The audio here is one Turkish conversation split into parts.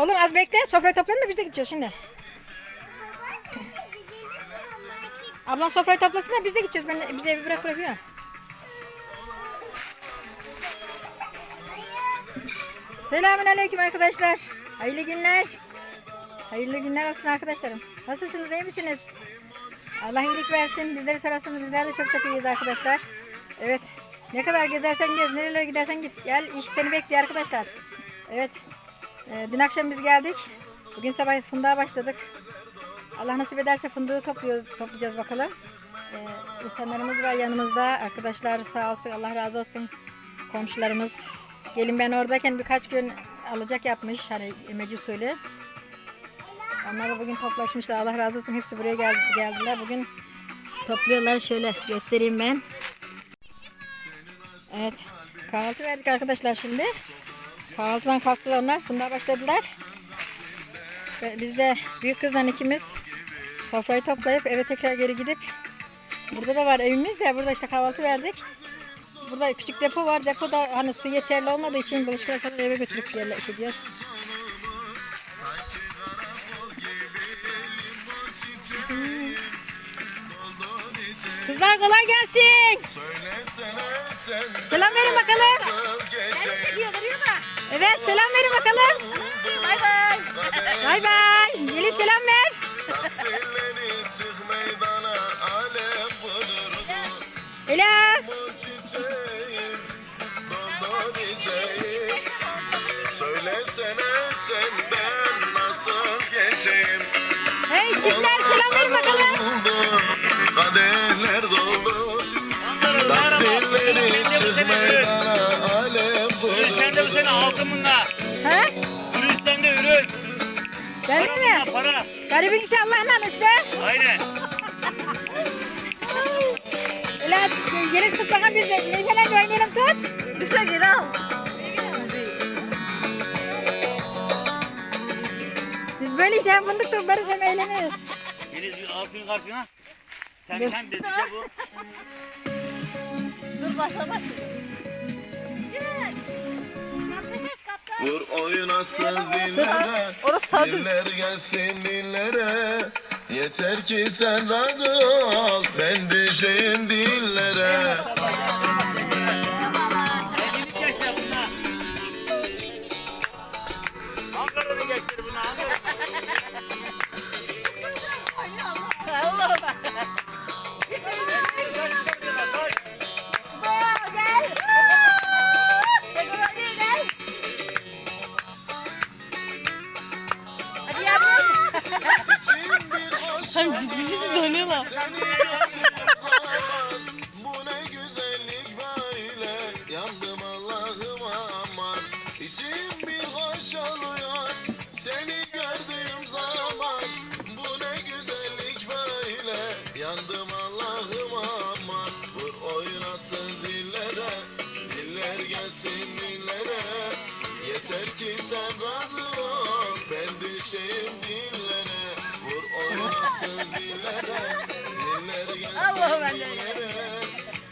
Oğlum az bekle. Sofrayı toplayalım da biz de gideceğiz şimdi. Ablan sofrayı toplasın da biz de gideceğiz. Ben bizi evi bırak bırakıyor. Selamünaleyküm arkadaşlar. Hayırlı günler. Hayırlı günler olsun arkadaşlarım. Nasılsınız? iyi misiniz? Allah iyilik versin. Bizleri sorarsanız bizler de çok çok iyiyiz arkadaşlar. Evet. Ne kadar gezersen gez, nerelere gidersen git. Gel iş seni bekliyor arkadaşlar. Evet. Ee, dün akşam biz geldik. Bugün sabah fındığa başladık. Allah nasip ederse fındığı topluyoruz, toplayacağız bakalım. Ee, insanlarımız var yanımızda. Arkadaşlar sağ olsun Allah razı olsun. Komşularımız. Gelin ben oradayken birkaç gün alacak yapmış. Hani emeci usulü. Onlar da bugün toplaşmışlar. Allah razı olsun. Hepsi buraya geldi, geldiler. Bugün topluyorlar. Şöyle göstereyim ben. Evet. Kahvaltı verdik arkadaşlar şimdi. Kahvaltıdan kalktılar onlar. Bunlar başladılar. Biz de büyük kızla ikimiz sofrayı toplayıp eve tekrar geri gidip burada da var evimiz de burada işte kahvaltı verdik. Burada küçük depo var. Depoda hani su yeterli olmadığı için bulaşıkları falan eve götürüp ediyoruz. Kızlar kolay gelsin. Selam verin bakalım. Evet selam verin bakalım. Bay bay. Bay bay. Gelin selam ver. Ela. Hey çiftler selam verin bakalım. Kaderler sende bu sene altın bunlar. Ha? Ürün sende ürün. Ben Para mi? bunlar para. Garibin işi Allah'ınmış be. Aynen. Ela Yeliz tut bakalım biz de. Ne falan oynayalım tut. Bir şey gel al. Biz böyle hem fındık toplarız hem eğleniriz. Bir altın karşına. Sen Dur. hem dedi bu. Vur oynasın zillere Ziller gelsin dillere Yeter ki sen razı ol. Ben düşeyim dillere Ziller gelsin dillere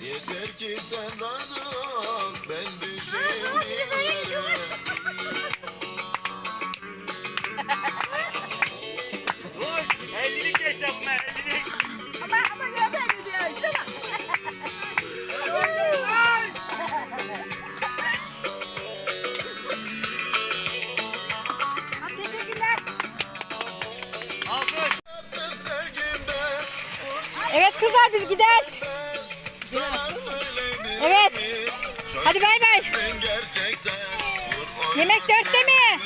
Yeter ki sen razı ol Ben düşeyim Kızlar biz gider. Evet. Hadi bay bay. Yemek dörtte mi?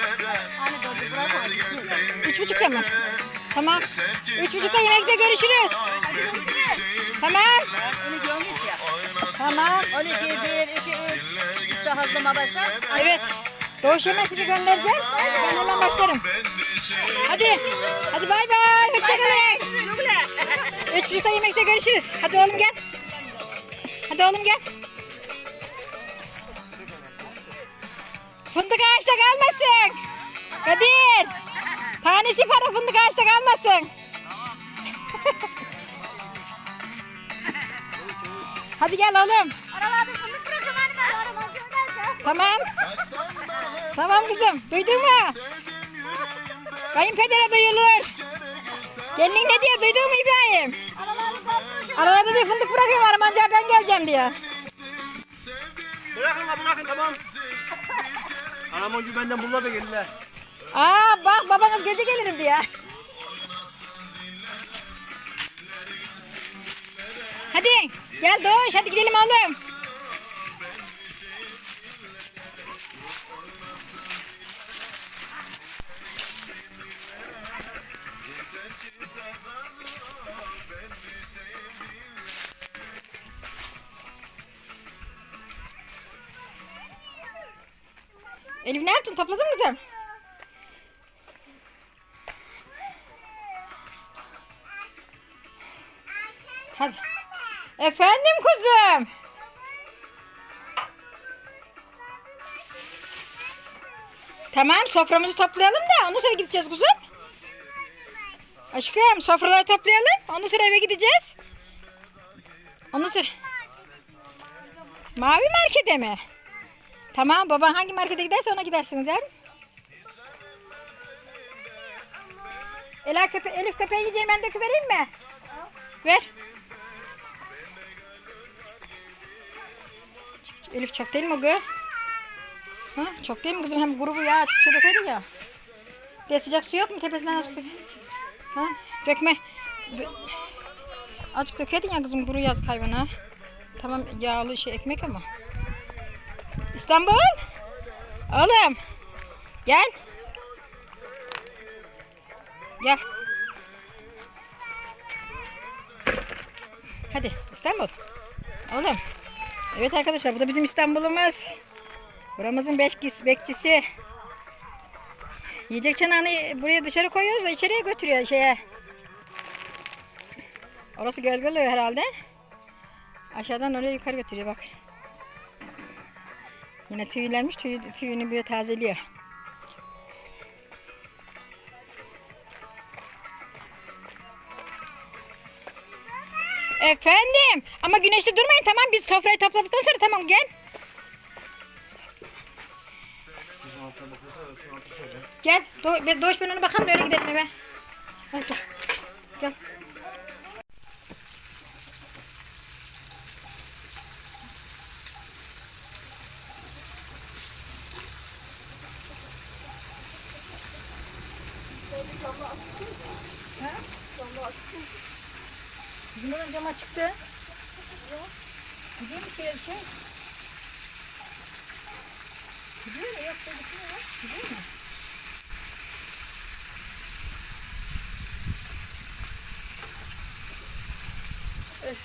Üç buçukta mı? Tamam. Üç buçukta yemekte görüşürüz. düşeyim Tamam. Oynasın Tamam. ziller gelsin hazırlama başla. Evet. Doğuş yemekini göndereceğim. Ben hemen başlarım. Hadi. Hadi bay bay. Hoşçakalın. Üç buçukta yemekte görüşürüz. Hadi oğlum gel. Hadi oğlum gel. Fındık ağaçta kalmasın. Kadir. Tanesi para fındık ağaçta kalmasın. Hadi gel oğlum. Tamam. Tamam kızım. Duydun mu? Kayınpedere duyulur. Gelinin ne diyor duydun mu İbrahim? Aralarda diye fındık bırakıyorum Armanca ben geleceğim diyor. Bırakın la bırakın tamam. Anam benden bunlar da geldiler. Aa bak babanız gece gelirim diyor. Hadi gel Doğuş hadi gidelim oğlum. Yaptın topladın mı kızım? Hadi. Efendim kuzum. Tamam soframızı toplayalım da ondan sonra gideceğiz kuzum. Aşkım sofraları toplayalım. Ondan sonra eve gideceğiz. Ondan sonra... Mavi markete mi? Tamam baban hangi markete giderse ona gidersiniz yavrum. Ela köpe Elif köpeği yiyeceğim ben döküvereyim mi? Ver. Elif çok değil mi kız? Ha, çok değil mi kızım? Hem grubu ya açık şey dökeri ya. De sıcak su yok mu tepesinden azıcık dök. Ha, dökme. Dö- Azıcık dökedin ya kızım kuru yazık hayvana. Tamam yağlı şey ekmek ama. İstanbul. Oğlum. Gel. Gel. Hadi İstanbul. Oğlum. Evet arkadaşlar bu da bizim İstanbul'umuz. Buramızın bekçisi. bekçisi. Yiyecek çanağını buraya dışarı koyuyoruz da içeriye götürüyor şeye. Orası gölgeli herhalde. Aşağıdan oraya yukarı götürüyor bak. Yine tüylenmiş tüy, tüyünü böyle tazeliyor. Efendim. Ama güneşte durmayın tamam biz sofrayı topladıktan sonra tamam gel. Gel. Do Doğuş ben ona bakalım öyle gidelim eve. Hadi gel. Gel. Bizim onun cama çıktı. Şey? Gidiyor mu? Yok da gitmiyor. Gidiyor mu? Öf.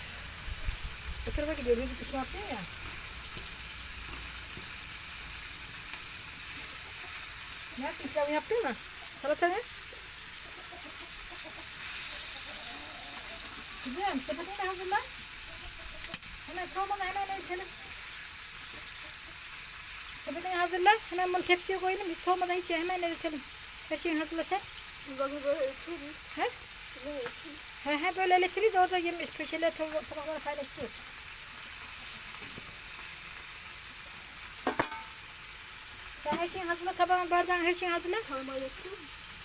Bu tarafa gidiyor. Bir şey yapıyor ya. Ne yaptın? Pilavı yaptın mı? Salata ne? Güzel. Sepetini hazırla. Hemen soğumadan hemen ölçelim. Sepetini hazırla. Hemen bunu tepsiye koyalım. Hiç soğumadan hiç hemen eritelim. Her şeyi hazırla sen. He? He he böyle eritiriz orada yemiş köşeler tabak- tabakları paylaşıyoruz. Sen her şeyi hazırla. Tabağın bardağın her şeyi hazırla.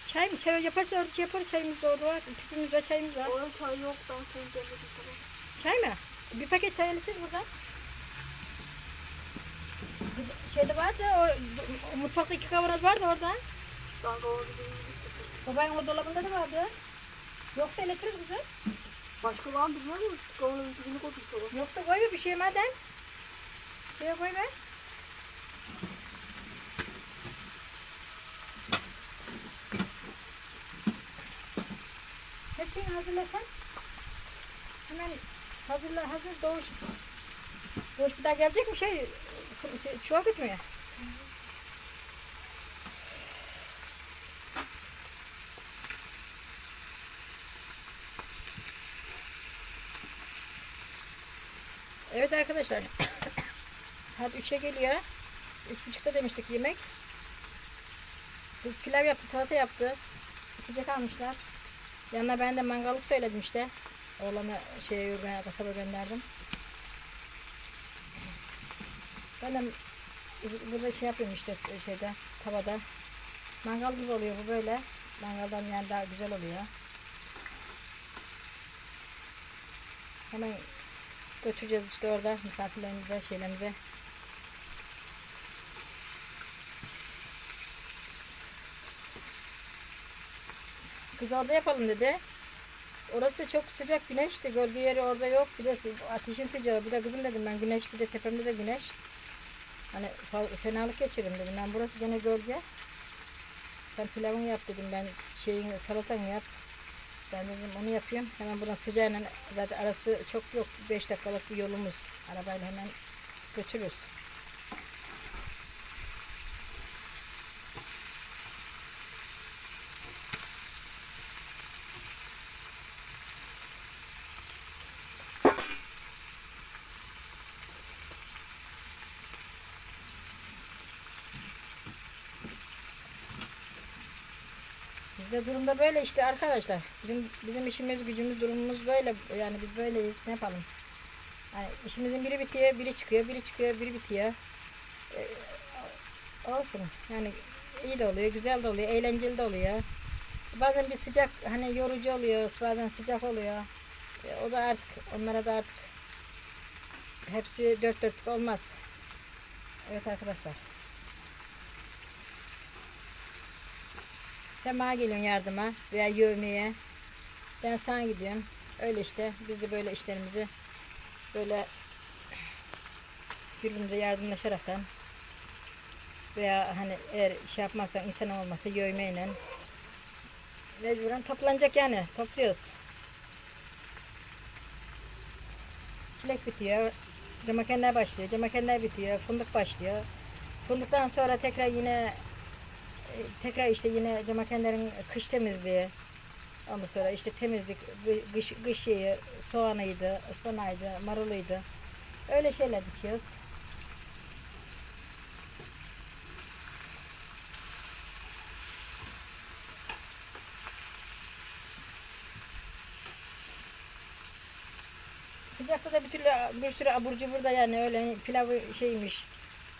Çay mı? Çay yaparsa orada şey yaparız. Çayımız da orada var. Tüpümüz var, çayımız var. Orada çay yok ben tencerede tamam. Çay mı? Bir paket çay alırız buradan. Şeyde vardı, o, mutfakta iki kavanoz vardı orada. Ben bilmiyorum. Babanın o dolabında da vardı. Yoksa elektriği bize. Başka var mı bilmiyorum. Kavanozun dibini koyduk. Yoksa koy bir şey madem. Şeye koy be. Hepsini hazırlasan. Hemen hazırla, hazır doğuş. Doğuş bir daha gelecek mi şey? şey çuval götürmeye? Evet arkadaşlar. Saat 3'e geliyor. 3.30'da demiştik yemek. Pilav yaptı, salata yaptı. İçecek almışlar. Yanına ben de mangallık söyledim işte. Oğlanı şeye yurgana kasaba gönderdim. Ben de burada şey yapıyorum işte şeyde tavada. Mangal gibi oluyor bu böyle. Mangaldan yani daha güzel oluyor. Hemen götüreceğiz işte orada misafirlerimize, şeylerimize. Kız orada yapalım dedi. Orası çok sıcak güneşti. Gölge yeri orada yok. Bir ateşin sıcağı. Bir de kızım dedim ben güneş bir de tepemde de güneş. Hani fenalık geçiririm dedim. Ben burası gene gölge. Sen pilavını yap dedim ben şeyin salatanı yap. Ben dedim onu yapıyorum. Hemen buradan sıcağıyla zaten arası çok yok. 5 dakikalık bir yolumuz. Arabayla hemen götürürüz. Bizde durumda böyle işte arkadaşlar. Bizim bizim işimiz, gücümüz, durumumuz böyle. Yani biz böyleyiz. Ne yapalım? Yani işimizin biri bitiyor, biri çıkıyor, biri çıkıyor, biri bitiyor. Ee, olsun. Yani iyi de oluyor, güzel de oluyor, eğlenceli de oluyor. Bazen bir sıcak, hani yorucu oluyor, bazen sıcak oluyor. Ee, o da artık, onlara da artık hepsi dört dörtlük olmaz. Evet arkadaşlar. Sen bana geliyorsun yardıma veya yövmeye. Ben sana gidiyorum. Öyle işte. Biz de böyle işlerimizi böyle birbirimize yardımlaşaraktan veya hani eğer şey yapmazsan insan olmasa yövmeyle mecburen toplanacak yani. Topluyoruz. Çilek bitiyor. Camakenler başlıyor. Camakenler bitiyor. Fındık başlıyor. Fındıktan sonra tekrar yine tekrar işte yine camakenlerin kış temizliği. Ondan sonra işte temizlik, kış, kış şeyi, soğanıydı, ıspanağıydı, maruluydu. Öyle şeyler dikiyoruz. Sıcakta da bir türlü bir sürü abur cubur da yani öyle pilavı şeymiş.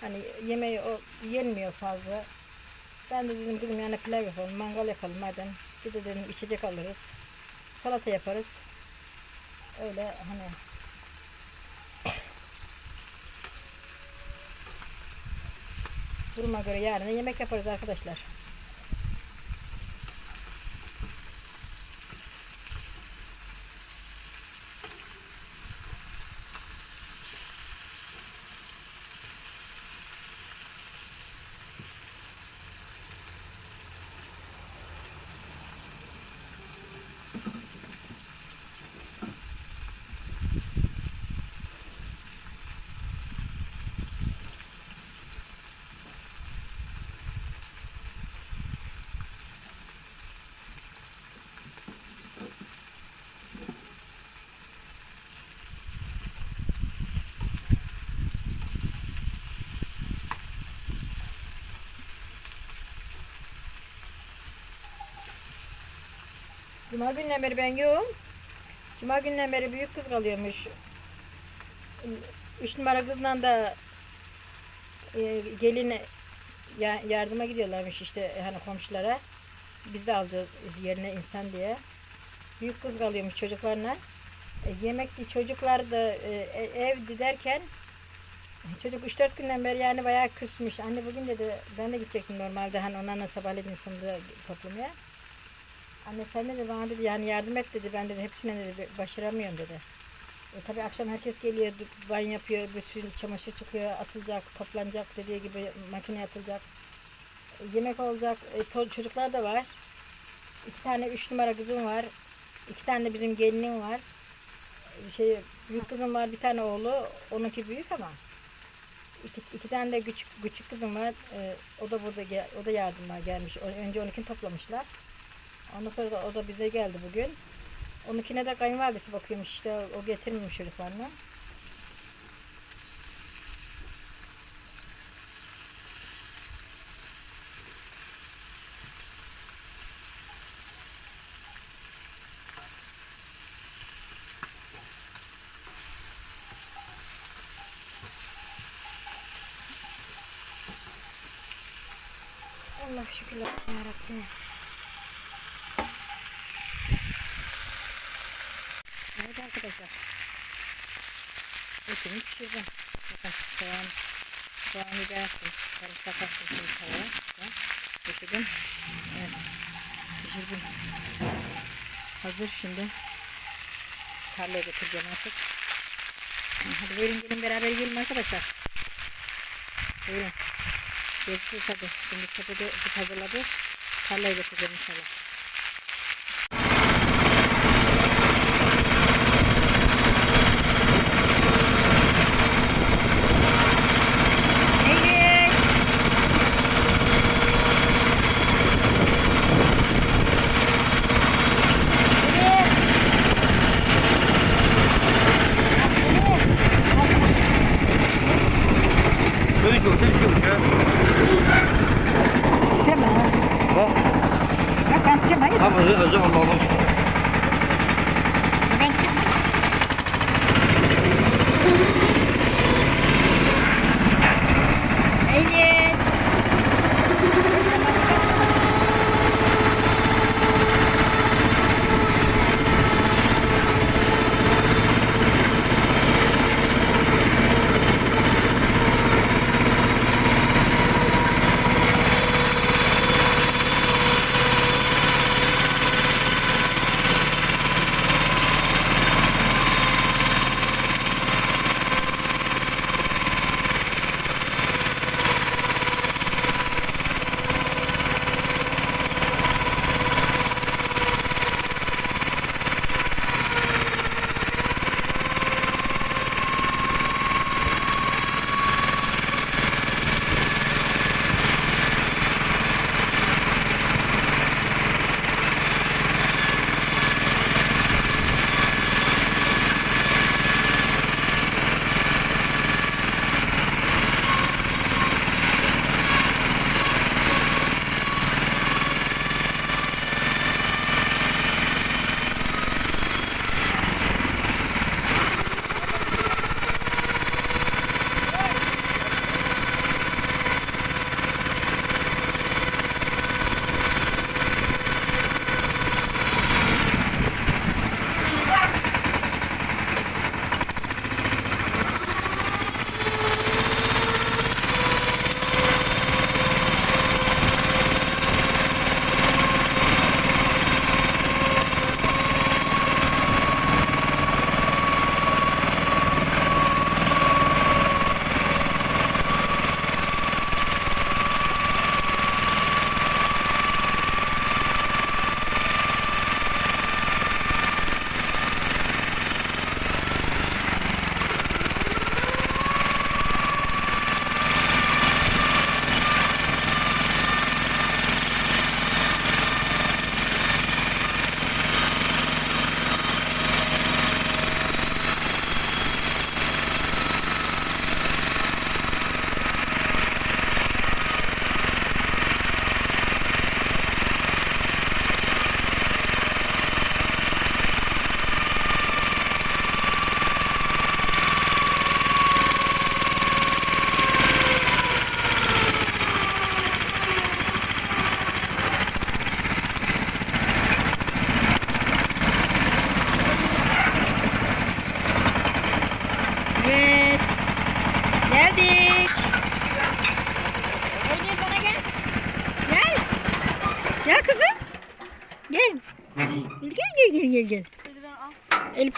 Hani yemeği o yenmiyor fazla. Ben de dedim kızım yani pilav yapalım, mangal yapalım madem. Bir de dedim içecek alırız. Salata yaparız. Öyle hani duruma göre yarın yemek yaparız arkadaşlar. Cuma günden beri ben yoğum. Cuma günden beri büyük kız kalıyormuş. Üç numara kızla da e, gelin ya- yardıma gidiyorlarmış işte hani komşulara. Biz de alacağız yerine insan diye. Büyük kız kalıyormuş çocuklarla. E, yemekti çocuklar da e, e, evdi derken çocuk 3-4 günden beri yani bayağı küsmüş. Anne bugün dedi ben de gidecektim normalde hani onlarla sabahleyin fındığı toplamaya. Anne sen de bana dedi yani yardım et dedi. Ben dedi hepsine dedi başaramıyorum dedi. E, tabii akşam herkes geliyor, banyo yapıyor, bütün çamaşır çıkıyor, atılacak, toplanacak dediği gibi makine atılacak. E, yemek olacak, e, çocuklar da var. İki tane üç numara kızım var. İki tane de bizim gelinim var. E, Şey, büyük kızım var, bir tane oğlu. Onunki büyük ama. İki, iki tane de küçük, küçük kızım var. E, o da burada, o da yardıma gelmiş. Önce onunkini toplamışlar. Ondan sonra da o da bize geldi bugün. Onunkine de kayınvalidesi bakıyormuş işte o getirmemiş çocuklarını. Allah şükürler olsun yarabbim. burada arkadaşlar. Etimi pişirdim. Bakın soğan, soğanı yaptım. Sarımsak attım şimdi tavaya. Ve Pişirdim. Evet. Pişirdim. Hazır şimdi. Tarlaya götüreceğim artık. Hadi buyurun gelin beraber yiyelim arkadaşlar. Buyurun. Görüşürüz hadi. Şimdi sepeti hazırladı. Tarlaya götüreceğim inşallah.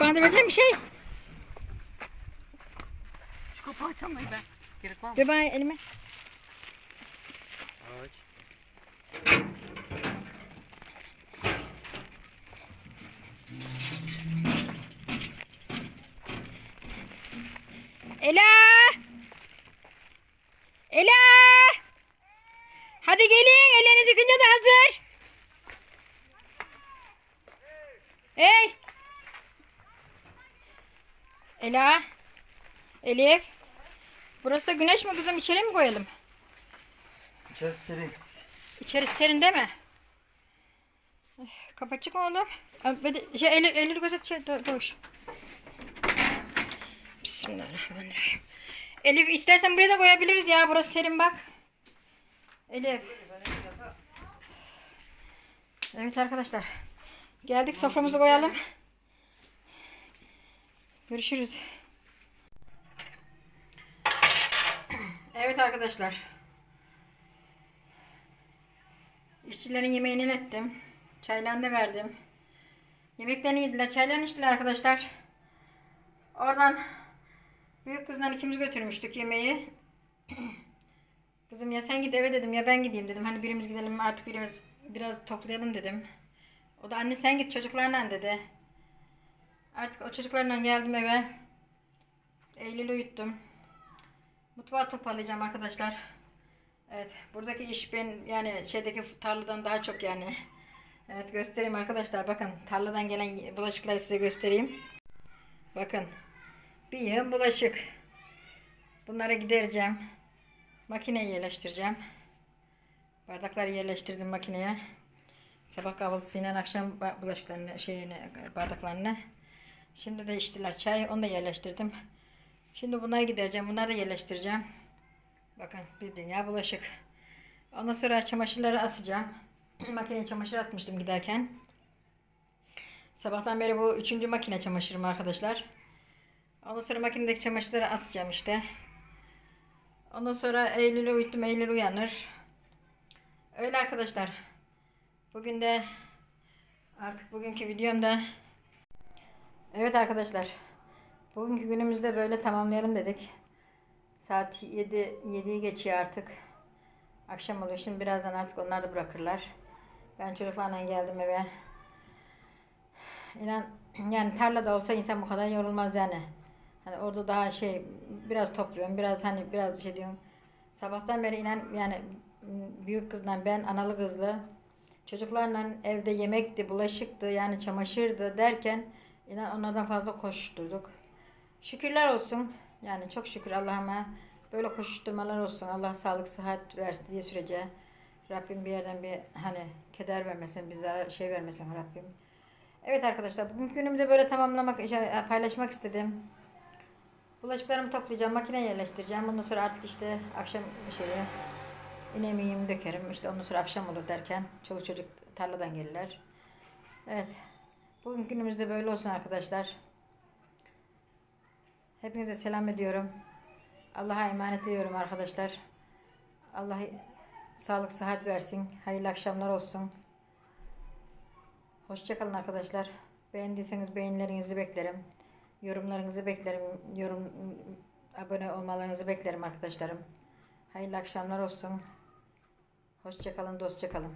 Bana da vereceğim bir şey. Şu kapağı açamayı ben. Gerek var mı? Ver bana elime. Ela! Ela! Hadi gelin, ellerinizi yıkınca da hazır. Hey! Ela! Elif! Burası da güneş mi kızım? İçeri mi koyalım? İçerisi serin. İçerisi serin değil mi? Eh, Kapatacak mı oğlum? Abi, Şey, Eylül, Eylül gözet şey, do- boş. Bismillahirrahmanirrahim. Elif istersen buraya da koyabiliriz ya. Burası serin bak. Elif. Evet arkadaşlar. Geldik soframızı koyalım. Görüşürüz. Evet arkadaşlar. İşçilerin yemeğini ettim. Çaylarını da verdim. Yemeklerini yediler. Çaylarını içtiler arkadaşlar. Oradan büyük kızla ikimiz götürmüştük yemeği. Kızım ya sen git eve dedim ya ben gideyim dedim. Hani birimiz gidelim artık birimiz biraz toplayalım dedim. O da anne sen git çocuklarla dedi. Artık o çocuklarla geldim eve. Eylül'ü uyuttum. Mutfağı toparlayacağım arkadaşlar. Evet buradaki iş ben yani şeydeki tarladan daha çok yani. Evet göstereyim arkadaşlar bakın tarladan gelen bulaşıkları size göstereyim. Bakın bir yığın bulaşık. Bunları gidereceğim. Makineye yerleştireceğim. Bardakları yerleştirdim makineye. Sabah kahvaltısıyla akşam bulaşıklarını şeyini bardaklarını. Şimdi de içtiler çay onu da yerleştirdim. Şimdi bunları gidereceğim. Bunları da yerleştireceğim. Bakın bir dünya bulaşık. Ondan sonra çamaşırları asacağım. Makineye çamaşır atmıştım giderken. Sabahtan beri bu üçüncü makine çamaşırım arkadaşlar. Ondan sonra makinedeki çamaşırları asacağım işte. Ondan sonra Eylül'ü uyuttum. Eylül uyanır. Öyle arkadaşlar. Bugün de artık bugünkü videomda Evet arkadaşlar. Bugünkü günümüzde böyle tamamlayalım dedik. Saat 7 7'yi geçiyor artık. Akşam oluyor. Şimdi birazdan artık onlar da bırakırlar. Ben çocuklarla geldim eve. İnan yani tarlada olsa insan bu kadar yorulmaz yani. Hani orada daha şey biraz topluyorum. Biraz hani biraz şey diyorum. Sabahtan beri inan yani büyük kızla ben analı kızlı çocuklarla evde yemekti, bulaşıktı yani çamaşırdı derken inan onlardan fazla koşturduk. Şükürler olsun. Yani çok şükür Allah'ıma böyle koşuşturmalar olsun. Allah sağlık sıhhat versin diye sürece Rabbim bir yerden bir hani keder vermesin, bize şey vermesin Rabbim. Evet arkadaşlar bugünkü günümü de böyle tamamlamak, şey, paylaşmak istedim. Bulaşıklarımı toplayacağım, makineye yerleştireceğim. Ondan sonra artık işte akşam şeyi inemeğimi dökerim. İşte ondan sonra akşam olur derken çoluk çocuk tarladan gelirler. Evet. Bugün günümüzde böyle olsun arkadaşlar. Hepinize selam ediyorum. Allah'a emanet ediyorum arkadaşlar. Allah sağlık sıhhat versin. Hayırlı akşamlar olsun. Hoşçakalın arkadaşlar. Beğendiyseniz beğenilerinizi beklerim. Yorumlarınızı beklerim. Yorum abone olmalarınızı beklerim arkadaşlarım. Hayırlı akşamlar olsun. Hoşçakalın, dostça kalın.